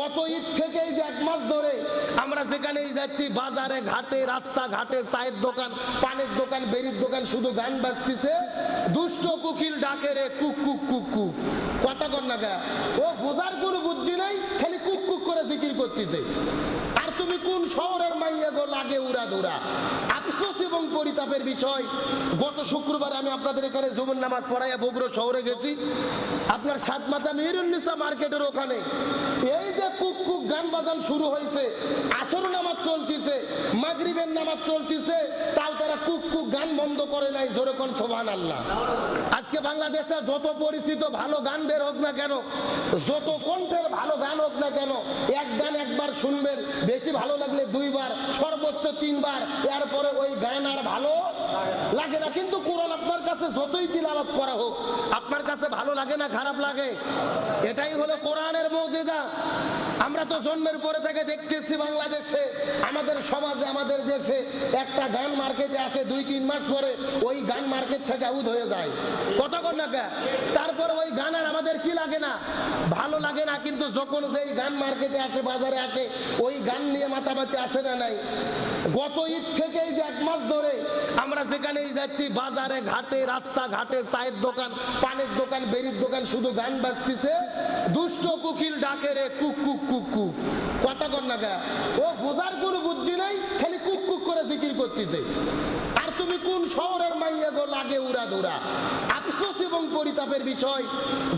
গত ঈদ থেকেই যে এক মাস ধরে আমরা যেখানেই যাচ্ছি, বাজারে ঘাটে রাস্তা ঘাটে চায়ের দোকান, পানের দোকান, বেরির দোকান, শুধু গান বাজতেছে। দুষ্ট কুকিল ডাকে রে, কুক কুক কুক কুক। কথা কর না গা ও, বোঝার কোনো বুদ্ধি নাই, খালি কুক কুক করে জিকির করতেছে। আর তুমি কোন শহরের পরিতাপের বিষয়। গত শুক্রবার আমি আপনাদের এখানে জুমুর নামাজ পড়াইয়া বগুড়ো শহরে গেছি। আপনার সাত মাথা মেহরুন্নিসা মার্কেটের ওখানে। এই যে কুক কুক গান বাজান শুরু হয়েছে আসর নামাজ চলতিছে, মাগরিবের নামাজ চলতিছে তারা কুক কুক গান বন্ধ করে নাই যেরকম সোভান আল্লাহ আজকে বাংলাদেশে যত পরিচিত ভালো গান বের হোক না কেন, যত কণ্ঠের ভালো গান হোক না কেন, এক গান একবার শুনবেন, বেশি ভালো লাগলে দুইবার, সর্বোচ্চ তিনবার, এরপরে ওই গান আর ভালো লাগে না, কিন্তু কোরআন কাছে যতই তিলাবাত করা হোক, আপনার কাছে ভালো লাগে না, খারাপ লাগে, এটাই হলো কোরআনের মৌজেজা। আমরা তো জন্মের পরে থেকে দেখতেছি বাংলাদেশে, আমাদের সমাজে, আমাদের দেশে একটা গান মার্কেটে আসে দুই, তিন মাস পরে, ওই গান মার্কেট থেকে আউট হয়ে যায়। কত কর না কে? তারপরে ওই গান আর আমাদের কি লাগে না? ভালো লাগে না, কিন্তু যখন সেই গান মার্কেটে আসে, বাজারে আসে, ওই গান নিয়ে মাতামাতি আসে না নাই? গত ঈদ থেকেই যে এক মাস ধরে আমরা যেখানেই যাচ্ছি, বাজারে, ঘাটে রাস্তা ঘাটে চায়ের দোকান, পানের দোকান, বেরির দোকান, শুধু গান বাজতেছে। দুষ্ট কুকিল ডাকে রে, কুক কুক কুক কুক। কথা কর না গা। ও বোঝার কোনো বুদ্ধি নাই, খালি কুক কুক করে জিকির করতেছে। আর তুমি কোন শহরের মাইয়া গো, লাগে উড়া দৌড়া আফসোস এবং পরিতাপের বিষয়।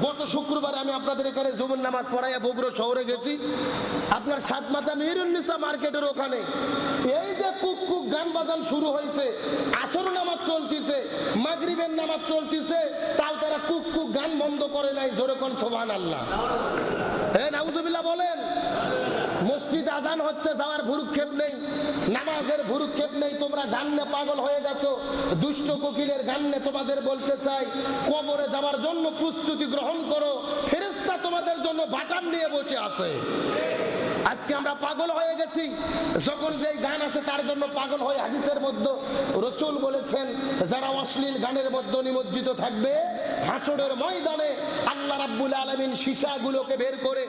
গত শুক্রবার আমি আপনাদের এখানে জুমুর নামাজ পড়াইয়া বগুড়ো শহরে গেছি। আপনার সাত মাথা মেহরুন্নিসা মার্কেটের ওখানে। এই যে কুক কুক গান বাজান শুরু হয়েছে, আসর নামাজ চলতিছে, মাগরিবের নামাজ চলতিছে, তাও তারা কুক কুক গান বন্ধ করে নাই জোরেকন সোভান আল্লাহ বলেন, মসজিদ আজান হচ্ছে, যাওয়ার ভুরুক্ষেপ নেই, নামাজের ভুরুক্ষেপ নেই, তোমরা গান্নে পাগল হয়ে গেছো, দুষ্ট কোকিলের গান্নে তোমাদের বলতে চাই, কবরে যাওয়ার জন্য প্রস্তুতি গ্রহণ করো ফেরেস্তা তোমাদের জন্য বাটাম নিয়ে বসে আছে। আজকে আমরা পাগল হয়ে গেছি। যখন যেই গান আছে, তার জন্য পাগল হয়ে হাদিসের মধ্যে রসুল বলেছেন, যারা অশ্লীল গানের মধ্যে নিমজ্জিত থাকবে, হাসরের ময়দানে আল্লাহ রাব্বুল আলামিন সীসাগুলোকে বের করে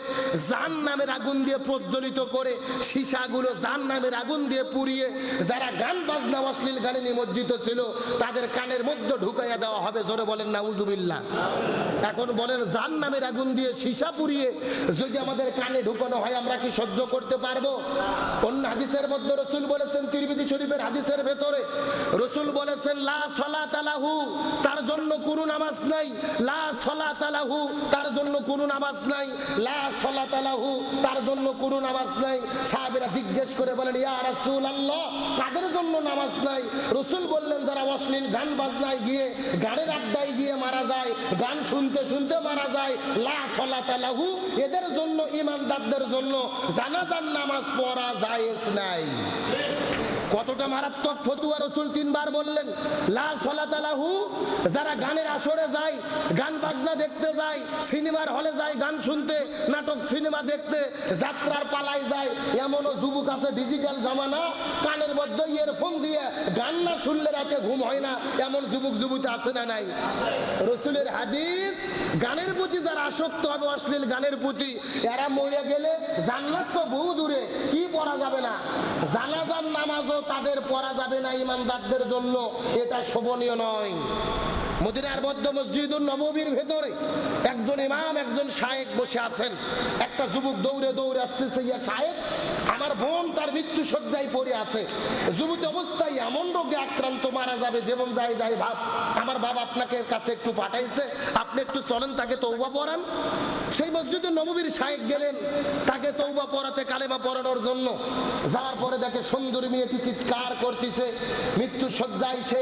জান নামের আগুন দিয়ে প্রজ্বলিত করে সীসাগুলো জান নামের আগুন দিয়ে পুড়িয়ে যারা গান বাজনা, অশ্লীল গানে নিমজ্জিত ছিল, তাদের কানের মধ্যে ঢুকাইয়া দেওয়া হবে। জোরে বলেন না নাউজুবিল্লাহ। এখন বলেন, জান নামের আগুন দিয়ে সীসা পুড়িয়ে যদি আমাদের কানে ঢুকানো হয়, আমরা কি সহ্য করতে পারব? অন্য হাদিসের মধ্যে রসুল বলেছেন তিরবিদি শরীফের হাদিসের ভেতরে রসুল বলেছেন, লা সলা তালাহু তার জন্য কোনো নামাজ নাই। লা সলাত আলাহু তার জন্য কোনো নামাজ নাই। লা সলাত আলাহু তার জন্য কোনো নামাজ নাই। সাহাবেরা জিজ্ঞেস করে বলেন, ইয়া রাসূল কাদের জন্য নামাজ নাই? রসুল বললেন, যারা অশ্লীল গান বাজনায় গিয়ে, গানের আড্ডায় গিয়ে মারা যায়, গান শুনতে শুনতে মারা যায়, লা সলাত আলাহু এদের জন্য, ইমানদারদের জন্য জানাজার নামাজ পড়া জায়েজ নাই। কতটা মারাত্মক ফতুয়া রসুল তিনবার বললেন, লা সলাতালাহু যারা গানের আসরে যায়, গান বাজনা দেখতে যায়, সিনেমার হলে যায় গান শুনতে, নাটক, সিনেমা দেখতে, যাত্রার পালায় যায়, এমনও যুবক আছে ডিজিটাল জামানা, কানের মধ্যে ইয়ারফোন দিয়ে গান না শুনলে রাতে ঘুম হয় না, এমন যুবক, যুবতী আছে না নাই? রসুলের হাদিস, গানের প্রতি যারা আসক্ত হবে, অশ্লীল গানের প্রতি, এরা মরে গেলে জান্নাত তো বহু দূরে কি পড়া যাবে না? জানাজার নামাজও তাদের পড়া যাবে না ইমানদারদের জন্য। এটা শোভনীয় নয়। মদিনার মধ্য মসজিদুল নববীর ভেতরে একজন ইমাম, একজন শায়েক বসে আছেন। একটা যুবক দৌড়ে দৌড়ে আসতেছে, ইয়া শায়েক, আমার বোন তার মৃত্যু সজ্জায় পড়ে আছে। যুবতী অবস্থায় এমন রোগে আক্রান্ত মারা যাবে যেমন যাই যাই ভাব, আমার বাবা আপনাকে কাছে একটু পাঠাইছে, আপনি একটু চলেন, তাকে তৌবা পড়ান। সেই মসজিদে নববীর শায়েক গেলেন, তাকে তৌবা পড়াতে, কালেমা পড়ানোর জন্য। যাওয়ার পরে দেখে সুন্দরী মেয়েটি চিৎকার করতেছে মৃত্যু সজ্জায় সে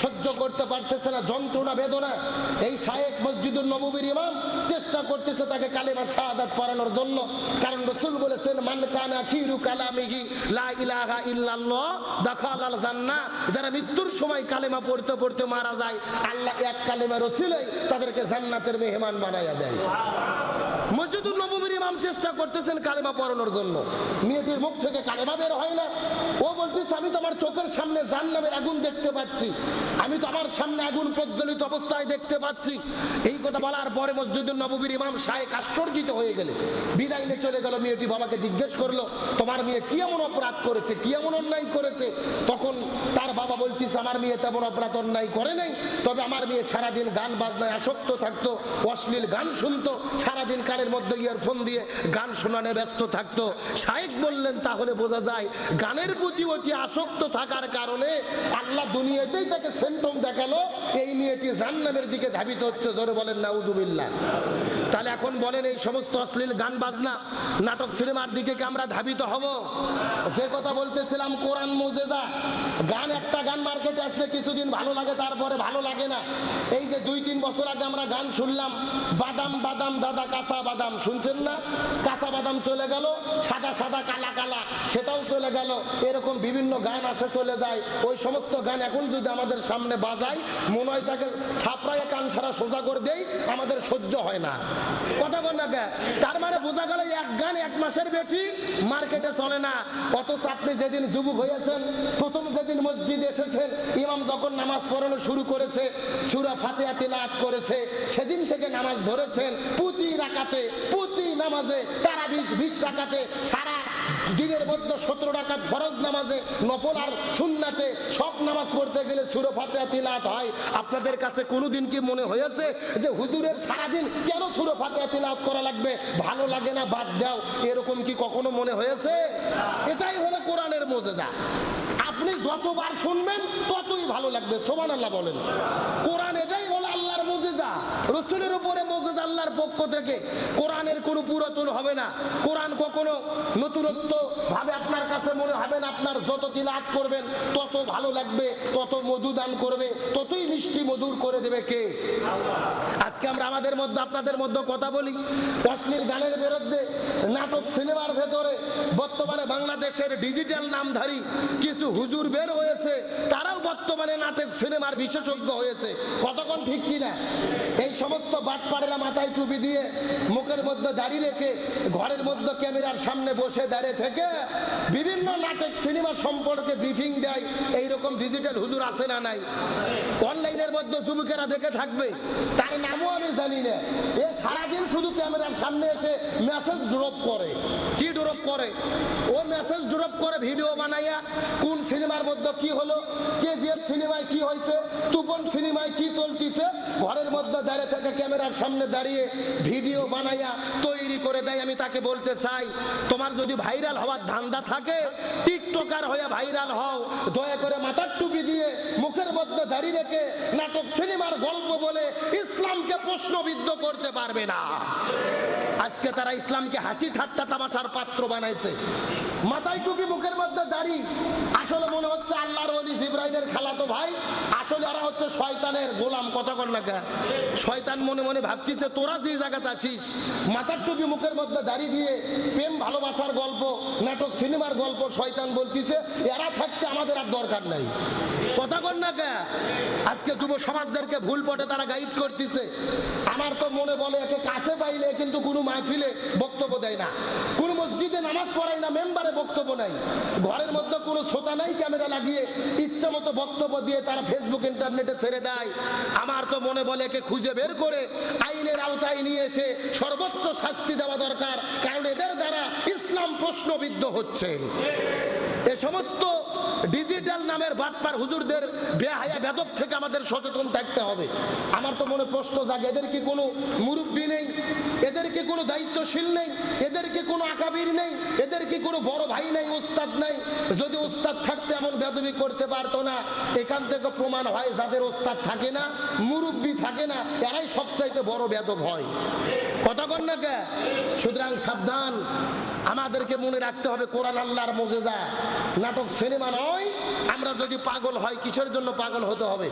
সহ্য করতে পারতেছে না, যন্ত্রণা, বেদনা। এই শায়েক মসজিদুল নববীর ইমাম চেষ্টা করতেছে তাকে কালেমা শাহাদাত পড়ানোর জন্য। কারণ রসুল বলেছেন, মান কানা খিরু কালামিহি, লা ইলাহা ইল্লাল্লাহ যারা মৃত্যুর সময় কালেমা পড়তে পড়তে মারা যায়, আল্লাহ এক কালেমা রসিলেই তাদেরকে জান্নাতের মেহমান বানাইয়া দেয়। মসজিদুল ইমাম চেষ্টা করতেছেন কালেমা পড়ানোর জন্য। মেয়েটির মুখ থেকে কালেমা বের হয় না। ও বলতেছে, আমি তো আমার চোখের সামনে জান্নামের আগুন দেখতে পাচ্ছি। আমি তো আমার সামনে আগুন প্রজ্বলিত অবস্থায় দেখতে পাচ্ছি। এই কথা বলার পরে মসজিদুল নববীর ইমাম সাহেব আশ্চর্যিত হয়ে গেলে বিদায় নিয়ে চলে গেল। মেয়েটি বাবাকে জিজ্ঞেস করল, তোমার মেয়ে কি এমন অপরাধ করেছে? কি এমন অন্যায় করেছে? তখন তার বাবা বলতিস আমার মেয়ে তেমন অপরাধ অন্যায় করে নাই। তবে আমার মেয়ে সারাদিন গান বাজনায় আসক্ত থাকতো, অশ্লীল গান শুনতো, সারাদিন কানের মধ্যে ইয়ারফোন দিয়ে গান শোনানে ব্যস্ত থাকতো। শাহেক বললেন, তাহলে বোঝা যায় গানের প্রতি অতি আসক্ত থাকার কারণে আল্লাহ দুনিয়াতেই তাকে সেন্টম দেখাল। এই মেয়েটি জান্নামের দিকে ধাবিত হচ্ছে। জোরে বলেন, নাউজুবিল্লাহ। তাহলে এখন বলেন, এই সমস্ত অশ্লীল গান বাজনা, নাটক সিনেমার দিকে আমরা ধাবিত হব? যে কথা বলতেছিলাম, কোরআন মুজেজা। গান, একটা গান মার্কেটে আসলে কিছুদিন ভালো লাগে, তারপরে ভালো লাগে না। এই যে দুই, তিন বছর আগে আমরা গান শুনলাম, বাদাম বাদাম, দাদা কাঁচা বাদাম। শুনছেন না? কাঁচা বাদাম চলে গেল, সাদা সাদা কালা কালা, সেটাও চলে গেল। এরকম বিভিন্ন গান আসে চলে যায়। ওই সমস্ত গান এখন যদি আমাদের সামনে বাজায়, মনে হয় তাকে থাপড়ায় কান ছাড়া সোজা করে দেই, আমাদের সহ্য হয় না। কথা বল না? তার মানে বোঝা গেল এক গান এক মাসের বেশি মার্কেটে চলে না। অথচ আপনি যেদিন যুবক হয়েছেন, প্রথম যেদিন মসজিদে এসেছেন, ইমাম যখন নামাজ পড়ানো শুরু করেছে, সুরা তিলাওয়াত করেছে, সেদিন থেকে নামাজ ধরেছেন, প্রতি রাকাতে, প্রতি নামাজে তারা বিশ বিশ রাকাতে সারা দিনের মধ্যে সতেরো রাকাত ফরজ নামাজে নফল আর সুন্নাতে সব নামাজ পড়তে গেলে সুরো ফাতিহা তিলাওয়াত হয়। আপনাদের কাছে কোনোদিন কি মনে হয়েছে যে হুজুরের সারাদিন কেন সুরো ফাতিহা তিলাওয়াত করা লাগবে? ভালো লাগে না? বাদ দাও। এরকম কি কখনো মনে হয়েছে? এটাই হলো কোরআনের মজেদা আপনি যতবার শুনবেন, ততই ভালো লাগবে। সোমান আল্লাহ বলেন। কোরআন এটাই হলো রসুলের উপরে আল্লাহর পক্ষ থেকে। কোরআনের কোনো পুরাতন হবে না। কোরআন কখনো নতুনত্ব ভাবে আপনার কাছে মনে আপনার যত তিলাত করবেন, তত ভালো লাগবে, তত মধু দান করবে, ততই মিষ্টি মধুর করে দেবে কে? আজকে আমরা আমাদের মধ্যে, আপনাদের মধ্যে কথা বলি। অশ্লীল গানের বিরুদ্ধে নাটক সিনেমার ভেতরে বর্তমানে বাংলাদেশের ডিজিটাল নামধারী কিছু হুজুর বের হয়েছে। তারাও বর্তমানে নাটক সিনেমার বিশেষজ্ঞ হয়েছে। কতক্ষণ ঠিক কিনা? এই সমস্ত বাটপাড়েরা মাথায় টুপি দিয়ে মুখের মধ্যে দাড়ি রেখে ঘরের মধ্যে ক্যামেরার সামনে বসে দাঁড়িয়ে থেকে বিভিন্ন নাটক, সিনেমা সম্পর্কে ব্রিফিং দেয়, এইরকম ডিজিটাল হুজুর আছে না নাই? অনলাইনের মধ্যে যুবকেরা দেখে থাকবে, তার নামও আমি জানি না। এ সারাদিন শুধু ক্যামেরার সামনে এসে মেসেজ ড্রপ করে। কি ড্রপ করে? ও মেসেজ ড্রপ করে ভিডিও বানাইয়া কোন সিনেমার মধ্যে কি হলো কেজিএফ সিনেমায় কি হয়েছে, তুপন সিনেমায় কি চলতিছে ঘরের মধ্যে দাঁড়িয়ে থেকে ক্যামেরার সামনে দাঁড়িয়ে ভিডিও বানাইয়া তৈরি করে দেয়। আমি তাকে বলতে চাই, তোমার যদি ভাইরাল হওয়ার ধান্দা থাকে, টিকটকার হয়ে ভাইরাল হও। দয়া করে মাথার টুপি দিয়ে মুখের মধ্যে দাঁড়িয়ে রেখে নাটক, সিনেমার গল্প বলে ইসলামকে প্রশ্নবিদ্ধ করতে পারবে না। আজকে তারা ইসলামকে হাসি ঠাট্টা তামাশার পাত্র বানাইছে। মাথায় টুপি, মুখের মধ্যে দাড়ি। আসলে মনে হচ্ছে আল্লাহর জিব্রাইলের খালাতো ভাই আসলে এরা হচ্ছে শয়তানের গোলাম, কথা কর না? শয়তান মনে মনে ভাবতিছে, তোরা যে জায়গাতে আসিস মাথার টুপি মুখের মধ্যে দাড়ি দিয়ে প্রেম, ভালোবাসার গল্প, নাটক, সিনেমার গল্প শয়তান বলতিছে, এরা থাকতে আমাদের আর দরকার নাই। কথা কর না কে? আজকে যুব সমাজদেরকে ভুল পটে তারা গাইড করতেছে। আমার তো মনে বলে একে কাছে পাইলে কিন্তু কোনো মাহফিলে বক্তব্য দেয় না। কোন মসজিদে নামাজ পড়াই না, মেম্বারে বক্তব্য নাই। ঘরের মধ্যে কোনো শ্রোতা নাই, ক্যামেরা লাগিয়ে ইচ্ছা মতো বক্তব্য দিয়ে তারা ফেসবুক ইন্টারনেটে ছেড়ে দেয়। আমার তো মনে বলে একে খুঁজে বের করে আইনের আওতায় নিয়ে এসে সর্বোচ্চ শাস্তি দেওয়া দরকার, কারণ এদের দ্বারা ইসলাম প্রশ্নবিদ্ধ হচ্ছে। এ সমস্ত ডিজিটাল নামের বাটপার হুজুরদের বেহায়া বেদক থেকে আমাদের সচেতন থাকতে হবে। আমার তো মনে প্রশ্ন জাগে, এদের কি কোনো মুরব্বী নেই? এদের কি কোনো দায়িত্বশীল নেই? এদের কি কোনো আকাবির নেই? এদের কি কোনো বড় ভাই নেই, ওস্তাদ নাই? যদি ওস্তাদ থাকতে এমন বেদবি করতে পারতো না, এখান থেকে প্রমাণ হয় যাদের ওস্তাদ থাকে না, মুরব্বী থাকে না, এরাই সবচাইতে বড় বেদব হয়। কথা কন না কে? সুতরাং সাবধান, আমাদেরকে মনে রাখতে হবে কোরআন আল্লাহর মজেজা। নাটক সিনেমা নয় আমরা যদি পাগল হয় কিসের জন্য পাগল হতে হবে?